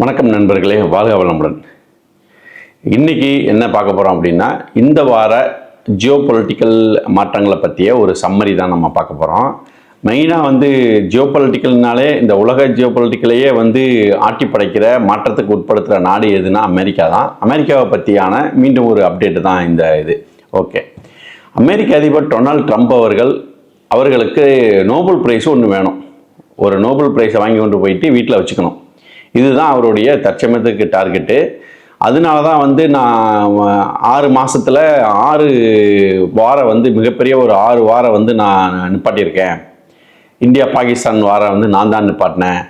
வணக்கம் நண்பர்களே வாழ்க வளமுடன். இன்னைக்கு என்ன பார்க்க போகிறோம் அப்படின்னா இந்த வார ஜியோ பொலிட்டிக்கல் மாற்றங்களை பற்றிய ஒரு சம்மரி தான் நம்ம பார்க்க போகிறோம் மெயினாக வந்து ஜியோ பொலிட்டிக்கல்னாலே இந்த உலக ஜியோ பொலிட்டிக்கலையே வந்து ஆட்டி படைக்கிற மாற்றத்துக்கு உட்படுத்துகிற நாடு எதுனா அமெரிக்கா தான். அமெரிக்காவை பற்றியான மீண்டும் ஒரு அப்டேட்டு தான் இந்த இது. ஓகே அமெரிக்க அதிபர் டொனால்ட் ட்ரம்ப் அவர்கள் அவர்களுக்கு நோபல் ப்ரைஸும் ஒன்று வேணும். ஒரு நோபல் ப்ரைஸை வாங்கி கொண்டு போயிட்டு வீட்டில் வச்சுக்கணும். இதுதான் அவருடைய தற்சமயத்துக்கு டார்கெட்டு. அதனால தான் வந்து நான் ஆறு மாதத்தில் ஆறு வாரம் வந்து மிகப்பெரிய ஒரு ஆறு வாரம் வந்து நான் நிப்பாட்டியிருக்கேன். இந்தியா பாகிஸ்தான் வாரம் வந்து நான் தான் நிப்பாட்டினேன்.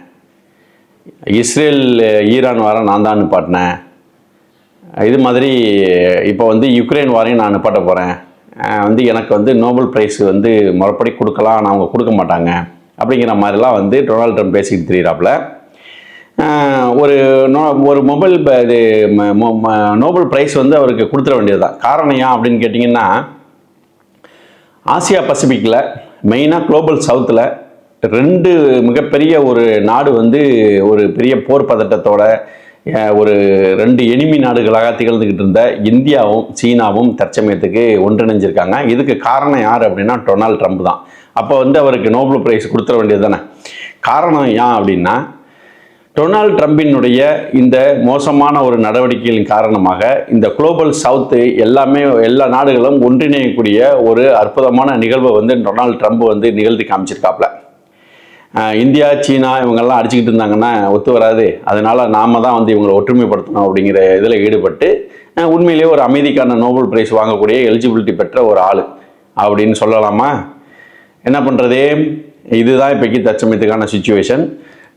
இஸ்ரேல் ஈரான் வாரம் நான் தான் நிப்பாட்டினேன். இது மாதிரி இப்போ வந்து யுக்ரைன் வாரையும் நான் நிப்பாட்ட போகிறேன் வந்து எனக்கு வந்து நோபல் ப்ரைஸ் வந்து முறைப்படி கொடுக்கலாம் ஆனால் அவங்க கொடுக்க மாட்டாங்க. அப்படிங்கிற மாதிரிலாம் வந்து டொனால்ட் ட்ரம்ப் பேசிக்கிட்டு தெரியிறாப்புல. ஒரு நோ ஒரு மொபைல் இது ம- மொ- ம- நோபல் ப்ரைஸ் வந்து அவருக்கு கொடுத்துட வேண்டியது தான் காரணம் ஏன் அப்படின்னு கேட்டிங்கன்னா ஆசியா பசிபிக்கில் மெயினாக குளோபல் சவுத்தில் ரெண்டு மிகப்பெரிய ஒரு நாடு வந்து ஒரு பெரிய போர் பதட்டத்தோட ஒரு ரெண்டு எனிமி நாடுகளாக திகழ்ந்துக்கிட்டு இருந்த இந்தியாவும் சீனாவும் தற்சமயத்துக்கு ஒன்றிணைஞ்சிருக்காங்க. இதுக்கு காரணம் யார் அப்படின்னா டொனால்ட் ட்ரம்ப் தான். அப்போ வந்து அவருக்கு நோபல் பிரைஸ் கொடுத்துட வேண்டியது தானே காரணம் ஏன் அப்படின்னா டொனால்ட் ட்ரம்பினுடைய இந்த மோசமான ஒரு நடவடிக்கையின் காரணமாக இந்த குளோபல் சவுத்து எல்லாமே எல்லா நாடுகளும் ஒன்றிணையக்கூடிய ஒரு அற்புதமான நிகழ்வை வந்து டொனால்ட் ட்ரம்ப் வந்து நிகழ்த்தி காமிச்சிருக்காப்ல. இந்தியா சீனா இவங்கெல்லாம் அடிச்சுக்கிட்டு இருந்தாங்கன்னா ஒத்து வராது. அதனால் நாம தான் வந்து இவங்களை ஒற்றுமைப்படுத்தணும் அப்படிங்கிற இதில் ஈடுபட்டு உண்மையிலேயே ஒரு அமைதிக்கான நோபல் பிரைஸ் வாங்கக்கூடிய எலிஜிபிலிட்டி பெற்ற ஒரு ஆள் அப்படின்னு சொல்லலாமா? என்ன பண்ணுறது இதுதான் இப்போக்கி தற்சமயத்துக்கான சுச்சுவேஷன்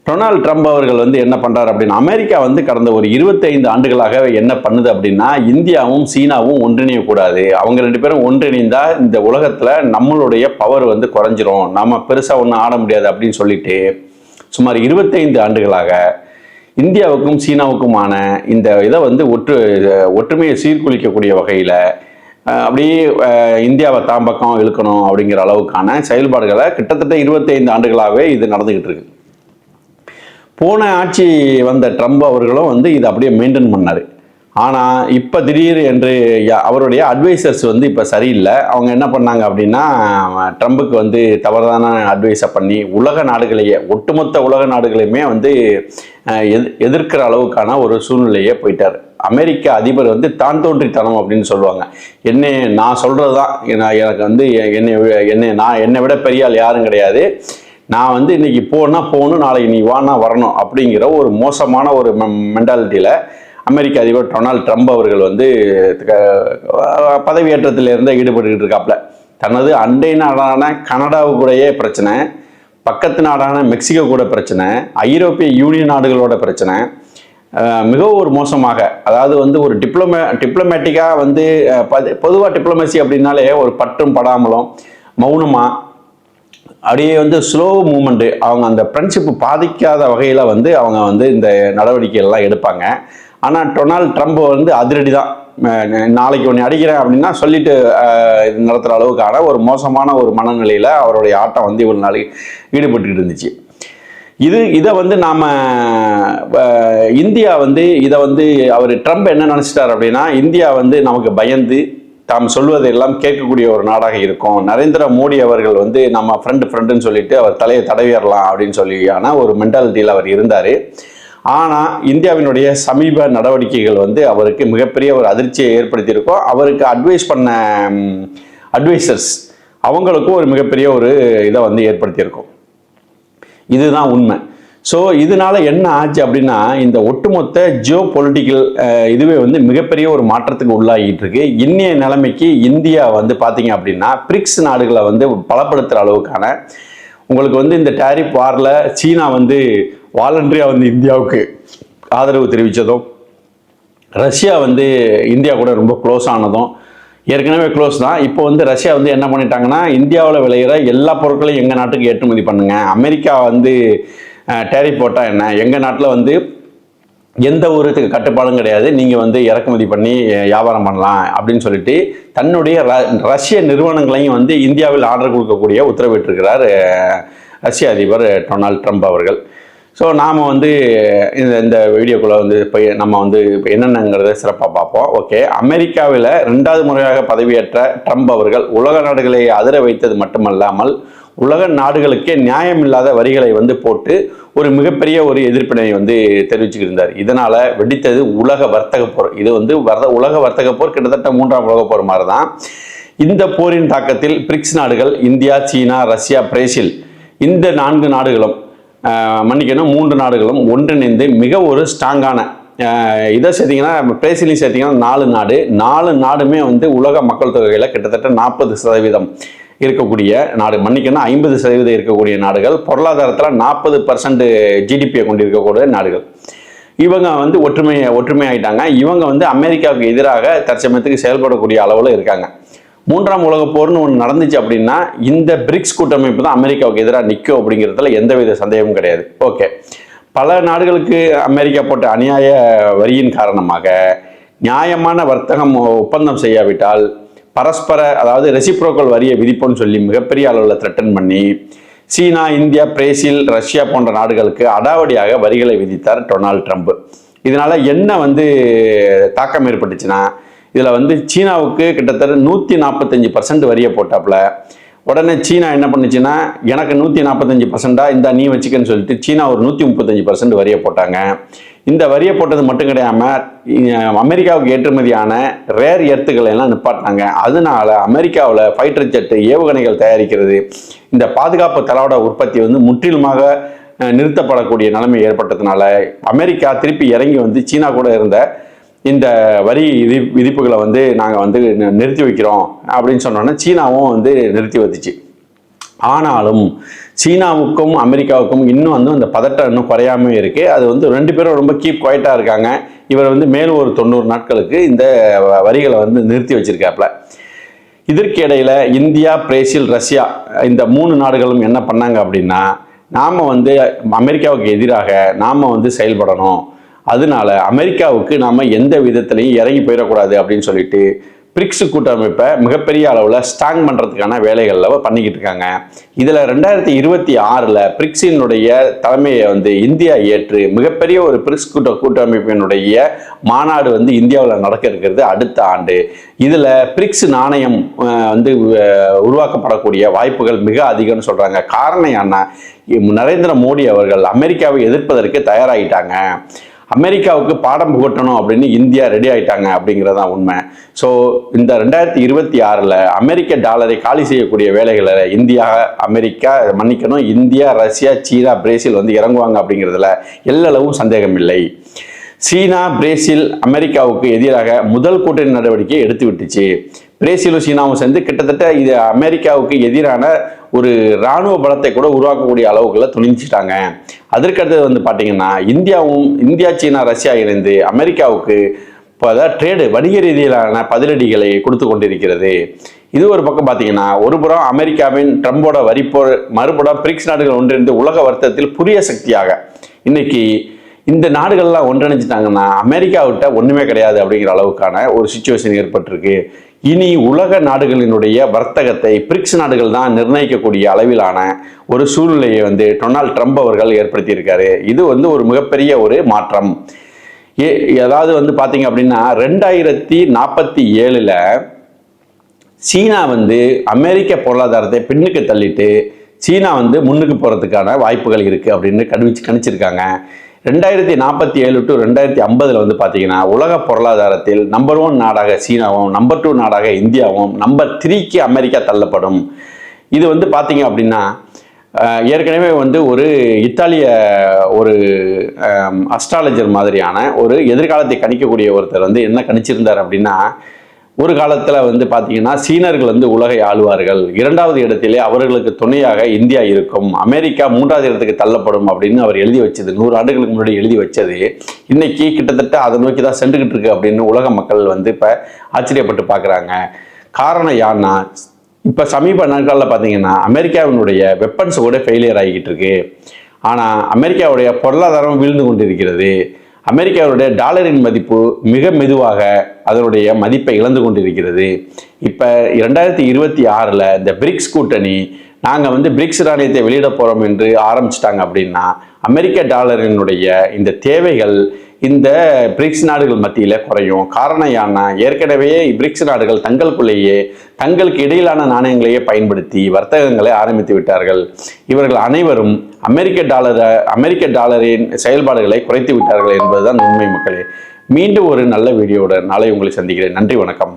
டொனால்ட் ட்ரம்ப் அவர்கள் வந்து என்ன பண்ணுறாரு அப்படின்னா அமெரிக்கா வந்து கடந்த ஒரு 25 ஆண்டுகளாக என்ன பண்ணுது அப்படின்னா இந்தியாவும் சீனாவும் ஒன்றிணையக்கூடாது. அவங்க ரெண்டு பேரும் ஒன்றிணைந்தால் இந்த உலகத்தில் நம்மளுடைய பவர் வந்து குறைஞ்சிரும். நம்ம பெருசாக ஒன்றும் ஆட முடியாது அப்படின்னு சொல்லிட்டு சுமார் 25 ஆண்டுகளாக இந்தியாவுக்கும் சீனாவுக்குமான இந்த இதை வந்து ஒற்று ஒற்றுமையை சீர்குலைக்கக்கூடிய வகையில் அப்படியே இந்தியாவை தாம்பக்கம் இழுக்கணும் அப்படிங்கிற அளவுக்கான செயல்பாடுகளை கிட்டத்தட்ட 25 ஆண்டுகளாகவே இது நடந்துக்கிட்டு இருக்கு. போன ஆட்சி வந்த ட்ரம்ப் அவர்களும் வந்து இதை அப்படியே மெயின்டைன் பண்ணார். ஆனால் இப்போ திடீர் என்று யா- அவருடைய அட்வைசர்ஸ் வந்து இப்போ சரியில்லை. அவங்க என்ன பண்ணாங்க அப்படின்னா ட்ரம்புக்கு வந்து தவறான அட்வைஸை பண்ணி உலக நாடுகளையே ஒட்டுமொத்த உலக நாடுகளையுமே வந்து எதிர் எதிர்க்கிற அளவுக்கான ஒரு சூழ்நிலையே போயிட்டார். அமெரிக்க அதிபர் வந்து தான் தோன்றித்தனம் அப்படின்னு சொல்லுவாங்க. என்னை நான் சொல்கிறது தான் எனக்கு வந்து என்னை என்னை நான் என்னை விட பெரிய ஆள் யாரும் கிடையாது. நான் வந்து இன்னைக்கு போனா போகணும் நாளைக்கு நீ வானா வரணும் அப்படிங்கிற ஒரு மோசமான ஒரு மென்டாலிட்டியில் அமெரிக்க அதிபர் டொனால்ட் ட்ரம்ப் அவர்கள் வந்து க- பதவியேற்றத்திலிருந்தே ஈடுபட்டுக்கிட்டு இருக்காப்புல தனது அண்டை நாடான கனடாவுக்குடையே பிரச்சனை பக்கத்து நாடான மெக்சிகோ கூட பிரச்சனை ஐரோப்பிய யூனியன் நாடுகளோட பிரச்சனை. மிக மிகவும் ஒரு மோசமாக. அதாவது வந்து ஒரு டிப்ளமே டிப்ளமேட்டிக்காக வந்து பொதுவாக டிப்ளமேசி அப்படின்னாலே ஒரு பற்றும் படாமலும் மௌனமாக அப்படியே வந்து ஸ்லோ மூமெண்ட்டு அவங்க அந்த ஃப்ரெண்ட்ஷிப் பாதிக்காத வகையில் வந்து அவங்க வந்து இந்த நடவடிக்கைகள்லாம் எடுப்பாங்க. ஆனால் டொனால்ட் ட்ரம்ப் வந்து அதிரடி தான் நாளைக்கு ஒன்று அடிக்கிறேன் அப்படின்னா சொல்லிட்டு இது நடத்துகிற அளவுக்கான ஒரு மோசமான ஒரு மனநிலையில் அவருடைய ஆட்டம் வந்து இவ்வளோ நாளைக்கு ஈடுபட்டுக்கிட்டு இருந்துச்சு. இது இதை வந்து நாம் இந்தியா வந்து இதை வந்து அவர் ட்ரம்ப் என்ன நினச்சிட்டார் அப்படின்னா இந்தியா வந்து நமக்கு பயந்து தாம் சொல்வதையெல்லாம் கேட்கக்கூடிய ஒரு நாடாக இருக்கும். நரேந்திர மோடி அவர்கள் வந்து நம்ம ஃப்ரெண்டு ஃப்ரெண்டுன்னு சொல்லிட்டு அவர் தலையை தடவிடலாம் அப்படின்னு சொல்லியான ஒரு மென்டாலிட்டியில் அவர் இருந்தார். ஆனால் இந்தியாவினுடைய சமீப நடவடிக்கைகள் வந்து அவருக்கு மிகப்பெரிய ஒரு அதிர்ச்சியை ஏற்படுத்தியிருக்கோம். அவருக்கு அட்வைஸ் பண்ண அட்வைசர்ஸ் அவங்களுக்கும் ஒரு மிகப்பெரிய ஒரு இதை வந்து ஏற்படுத்தியிருக்கும். இதுதான் உண்மை. ஸோ இதனால என்ன ஆச்சு அப்படின்னா இந்த ஒட்டுமொத்த ஜியோ பொலிட்டிக்கல் இதுவே வந்து மிகப்பெரிய ஒரு மாற்றத்துக்கு உள்ளாகிட்டு இருக்கு. இன்னைய நிலைமைக்கு இந்தியா வந்து பார்த்தீங்க அப்படின்னா பிரிக்ஸ் நாடுகளை வந்து பலப்படுத்துகிற அளவுக்கான உங்களுக்கு வந்து இந்த டேரிப் வாரில் சீனா வந்து வாலண்டரியாக வந்து இந்தியாவுக்கு ஆதரவு தெரிவித்ததும் ரஷ்யா வந்து இந்தியா கூட ரொம்ப க்ளோஸ் ஆனதும் ஏற்கனவே க்ளோஸ் தான். இப்போ வந்து ரஷ்யா வந்து என்ன பண்ணிட்டாங்கன்னா இந்தியாவில் விளையிற எல்லா பொருட்களையும் எங்கள் நாட்டுக்கு ஏற்றுமதி பண்ணுங்க. அமெரிக்கா வந்து டேரிப் போட்டால் என்ன? எங்கள் நாட்டில் வந்து எந்த ஒரு கட்டுப்பாடும் கிடையாது. நீங்கள் வந்து இறக்குமதி பண்ணி வியாபாரம் பண்ணலாம் அப்படின்னு சொல்லிட்டு தன்னுடைய ர- ரஷ்ய நிறுவனங்களையும் வந்து இந்தியாவில் ஆர்டர் கொடுக்கக்கூடிய உத்தரவிட்டிருக்கிறார் ரஷ்ய அதிபர் டொனால்ட் ட்ரம்ப் அவர்கள். ஸோ நாம் வந்து இந்த இந்த வீடியோக்குள்ளே வந்து இப்போ நம்ம வந்து இப்போ என்னென்னங்கிறத சிறப்பாக பார்ப்போம். ஓகே அமெரிக்காவில் ரெண்டாவது முறையாக பதவியேற்ற ட்ரம்ப் அவர்கள் உலக நாடுகளை அதிர வைத்தது மட்டுமல்லாமல் உலக நாடுகளுக்கே நியாயமில்லாத வரிகளை வந்து போட்டு ஒரு மிகப்பெரிய ஒரு எதிர்ப்பினை வந்து தெரிவிச்சுக்கிட்டு இருந்தார். இதனால் வெடித்தது உலக வர்த்தக போர். இது வந்து வர்த்த உலக வர்த்தக போர் கிட்டத்தட்ட மூன்றாம் உலக போர் மாதிரி தான் இந்த போரின் தாக்கத்தில் பிரிக்ஸ் நாடுகள் இந்தியா சீனா ரஷ்யா பிரேசில் இந்த நான்கு நாடுகளும் மன்னிக்கணும் மூன்று நாடுகளும் ஒன்றிணைந்து மிக ஒரு ஸ்ட்ராங்கான இதை சேர்த்திங்கன்னா பிரேசிலையும் சேர்த்திங்கன்னா நாலு நாடு. நாலு நாடுமே வந்து உலக மக்கள் தொகையில் கிட்டத்தட்ட நாற்பது சதவீதம். இருக்கக்கூடிய நாடு. மன்னிக்கணும் ஐம்பது சதவீதம் இருக்கக்கூடிய நாடுகள் பொருளாதாரத்தில் நாற்பது பர்சன்ட் ஜிடிபியை கொண்டிருக்கக்கூடிய நாடுகள். இவங்க வந்து ஒற்றுமை ஒற்றுமை ஆயிட்டாங்க. இவங்க வந்து அமெரிக்காவுக்கு எதிராக தற்சமயத்துக்கு செயல்படக்கூடிய அளவில் இருக்காங்க. மூன்றாம் உலக போர்னு ஒன்று நடந்துச்சு அப்படின்னா இந்த பிரிக்ஸ் கூட்டமைப்பு தான் அமெரிக்காவுக்கு எதிராக நிற்கும் அப்படிங்கிறதுல எந்தவித சந்தேகமும் கிடையாது. ஓகே. பல நாடுகளுக்கு அமெரிக்கா போட்ட அநியாய வரியின் காரணமாக நியாயமான வர்த்தகம் ஒப்பந்தம் செய்யாவிட்டால் பரஸ்பர அதாவது ரெசிப்ரோக்கல் வரியை விதிப்போம்னு சொல்லி மிகப்பெரிய அளவில் த்ரெட்டன் பண்ணி சீனா இந்தியா பிரேசில் ரஷ்யா போன்ற நாடுகளுக்கு அடாவடியாக வரிகளை விதித்தார் டொனால்ட் ட்ரம்ப். இதனால் என்ன வந்து தாக்கம் ஏற்பட்டுச்சுன்னா இதில் வந்து சீனாவுக்கு கிட்டத்தட்ட நூற்றி நாற்பத்தஞ்சு பர்சன்ட் வரியை போட்டாப்புல உடனே சீனா என்ன பண்ணுச்சுன்னா எனக்கு நூற்றி நாற்பத்தஞ்சு பர்சண்டாக இந்த நீ வச்சுக்கன்னு சொல்லிட்டு சீனா ஒரு நூற்றி முப்பத்தஞ்சு பர்சன்ட் வரியை போட்டாங்க. இந்த வரியை போட்டது மட்டும் கிடையாமல் அமெரிக்காவுக்கு ஏற்றுமதியான ரேர் எர்த்துக்களை எல்லாம் நிப்பாட்டினாங்க. அதனால அமெரிக்காவில் ஃபைட்டர் ஜெட்டு ஏவுகணைகள் தயாரிக்கிறது இந்த பாதுகாப்பு தளவாட உற்பத்தி வந்து முற்றிலுமாக நிறுத்தப்படக்கூடிய நிலைமை ஏற்பட்டதுனால அமெரிக்கா திருப்பி இறங்கி வந்து சீனா கூட இருந்த இந்த வரி விதி விதிப்புகளை வந்து நாங்கள் வந்து நிறுத்தி வைக்கிறோம் அப்படின்னு சொன்னோன்னே சீனாவும் வந்து நிறுத்தி வச்சுச்சு. ஆனாலும் சீனாவுக்கும் அமெரிக்காவுக்கும் இன்னும் வந்து அந்த பதட்டம் இன்னும் குறையாம இருக்குது அது வந்து ரெண்டு பேரும் ரொம்ப கீப் குவைட்டாக இருக்காங்க. இவர் வந்து மேலும் ஒரு தொண்ணூறு நாட்களுக்கு இந்த வ- வரிகளை வந்து நிறுத்தி வச்சிருக்காப்ல இதற்கு இடையில இந்தியா பிரேசில் ரஷ்யா இந்த மூணு நாடுகளும் என்ன பண்ணாங்க அப்படின்னா நாம் வந்து அமெரிக்காவுக்கு எதிராக நாம் வந்து செயல்படணும். அதனால அமெரிக்காவுக்கு நாம் எந்த விதத்திலையும் இறங்கி போயிடக்கூடாது அப்படின்னு சொல்லிட்டு பிரிக்ஸ் கூட்டமைப்பை மிகப்பெரிய அளவில் ஸ்ட்ராங் பண்ணுறதுக்கான வேலைகளில் பண்ணிக்கிட்டு இருக்காங்க. இதில் ரெண்டாயிரத்தி இருபத்தி ஆறில் பிரிக்ஸினுடைய தலைமையை வந்து இந்தியா ஏற்று மிகப்பெரிய ஒரு பிரிக்ஸ் கூட்ட கூட்டமைப்பினுடைய மாநாடு வந்து இந்தியாவில் நடக்க இருக்கிறது அடுத்த ஆண்டு. இதில் பிரிக்ஸ் நாணயம் வந்து உருவாக்கப்படக்கூடிய வாய்ப்புகள் மிக அதிகம்னு சொல்கிறாங்க காரணம் என்ன? நரேந்திர மோடி அவர்கள் அமெரிக்காவை எதிர்ப்பதற்கு தயாராகிட்டாங்க அமெரிக்காவுக்கு பாடம் புகட்டணும் அப்படின்னு இந்தியா ரெடி ஆயிட்டாங்க அப்படிங்கிறது தான் உண்மை. ஸோ இந்த ரெண்டாயிரத்தி இருபத்தி ஆறில் அமெரிக்க டாலரை காலி செய்யக்கூடிய வேலைகளை இந்தியா அமெரிக்கா மன்னிக்கணும் இந்தியா ரஷ்யா சீனா பிரேசில் வந்து இறங்குவாங்க அப்படிங்கிறதுல எல்லளவும் சந்தேகம் இல்லை. சீனா பிரேசில் அமெரிக்காவுக்கு எதிராக முதல் கூட்டணி நடவடிக்கை எடுத்து விட்டுச்சு பிரேசிலும் சீனாவும் சேர்ந்து கிட்டத்தட்ட இது அமெரிக்காவுக்கு எதிரான ஒரு இராணுவ பலத்தை கூட உருவாக்கக்கூடிய அளவுக்குள்ள துணிஞ்சிட்டாங்க. அதற்கடுத்தது வந்து பார்த்தீங்கன்னா இந்தியாவும் இந்தியா சீனா ரஷ்யா இணைந்து அமெரிக்காவுக்கு இப்போ ட்ரேடு வணிக ரீதியிலான பதிலடிகளை கொடுத்து கொண்டிருக்கிறது. இது ஒரு பக்கம் பார்த்தீங்கன்னா ஒரு புறம் அமெரிக்காவின் ட்ரம்போட வரிப்போர் மறுபுறம் பிரிக்ஸ் நாடுகள் ஒன்றிணைந்து உலக வர்த்தகத்தில் புதிய சக்தியாக இன்னைக்கு இந்த நாடுகள்லாம் ஒன்றிணைஞ்சிட்டாங்கன்னா அமெரிக்காவிட்ட ஒன்றுமே கிடையாது அப்படிங்கிற அளவுக்கான ஒரு சுச்சுவேஷன் ஏற்பட்டிருக்கு. இனி உலக நாடுகளினுடைய வர்த்தகத்தை பிரிக்ஸ் நாடுகள் தான் நிர்ணயிக்கக்கூடிய அளவிலான ஒரு சூழ்நிலையை வந்து டொனால்ட் ட்ரம்ப் அவர்கள் ஏற்படுத்தியிருக்காரு. இது வந்து ஒரு மிகப்பெரிய ஒரு மாற்றம். ஏ ஏதாவது வந்து பார்த்தீங்க அப்படின்னா ரெண்டாயிரத்தி நாற்பத்தி ஏழில் சீனா வந்து அமெரிக்க பொருளாதாரத்தை பின்னுக்கு தள்ளிட்டு சீனா வந்து முன்னுக்கு போகிறதுக்கான வாய்ப்புகள் இருக்குது அப்படின்னு கணிச்சு கணிச்சிருக்காங்க. ரெண்டாயிரத்தி நாற்பத்தி ஏழு டு ரெண்டாயிரத்தி ஐம்பதில் வந்து பார்த்தீங்கன்னா உலக பொருளாதாரத்தில் நம்பர் ஒன் நாடாக சீனாவும் நம்பர் டூ நாடாக இந்தியாவும் நம்பர் த்ரீக்கு அமெரிக்கா தள்ளப்படும். இது வந்து பார்த்தீங்க அப்படின்னா ஏற்கனவே வந்து ஒரு இத்தாலிய ஒரு அஸ்ட்ராலஜர் மாதிரியான ஒரு எதிர்காலத்தை கணிக்கக்கூடிய ஒருத்தர் வந்து என்ன கணிச்சிருந்தார் அப்படின்னா ஒரு காலத்தில் வந்து பார்த்தீங்கன்னா சீனர்கள் வந்து உலகை ஆளுவார்கள். இரண்டாவது இடத்திலே அவர்களுக்கு துணையாக இந்தியா இருக்கும். அமெரிக்கா மூன்றாவது இடத்துக்கு தள்ளப்படும் அப்படின்னு அவர் எழுதி வச்சது. நூறு ஆண்டுகளுக்கு முன்னாடி எழுதி வச்சது. இன்னைக்கு கிட்டத்தட்ட அதை நோக்கி தான் சென்றுக்கிட்டு இருக்கு அப்படின்னு உலக மக்கள் வந்து இப்போ ஆச்சரியப்பட்டு பார்க்குறாங்க காரணம் யான்னா இப்போ சமீப நாட்களில் பார்த்தீங்கன்னா அமெரிக்காவினுடைய வெப்பன்ஸ் கூட ஃபெயிலியர் ஆகிக்கிட்டு இருக்கு. ஆனால் அமெரிக்காவுடைய பொருளாதாரம் வீழ்ந்து கொண்டிருக்கிறது. அமெரிக்காவுடைய டாலரின் மதிப்பு மிக மெதுவாக அதனுடைய மதிப்பை இழந்து கொண்டிருக்கிறது. இப்போ இரண்டாயிரத்தி இருபத்தி ஆறில் இந்த பிரிக்ஸ் கூட்டணி நாங்கள் வந்து பிரிக்ஸ் நாணயத்தை வெளியிட போகிறோம் என்று ஆரம்பிச்சிட்டாங்க அப்படின்னா அமெரிக்க டாலரினுடைய இந்த தேவைகள் இந்த பிரிக்ஸ் நாடுகள் மத்தியில் குறையும். காரணம் யானா ஏற்கனவே பிரிக்ஸ் நாடுகள் தங்களுக்குள்ளேயே தங்களுக்கு இடையிலான நாணயங்களையே பயன்படுத்தி வர்த்தகங்களை ஆரம்பித்து விட்டார்கள். இவர்கள் அனைவரும் அமெரிக்க டாலர அமெரிக்க டாலரின் செயல்பாடுகளை குறைத்து விட்டார்கள் என்பதுதான் உண்மை மக்களே. மீண்டும் ஒரு நல்ல வீடியோவுடன் நாளை உங்களை சந்திக்கிறேன். நன்றி வணக்கம்.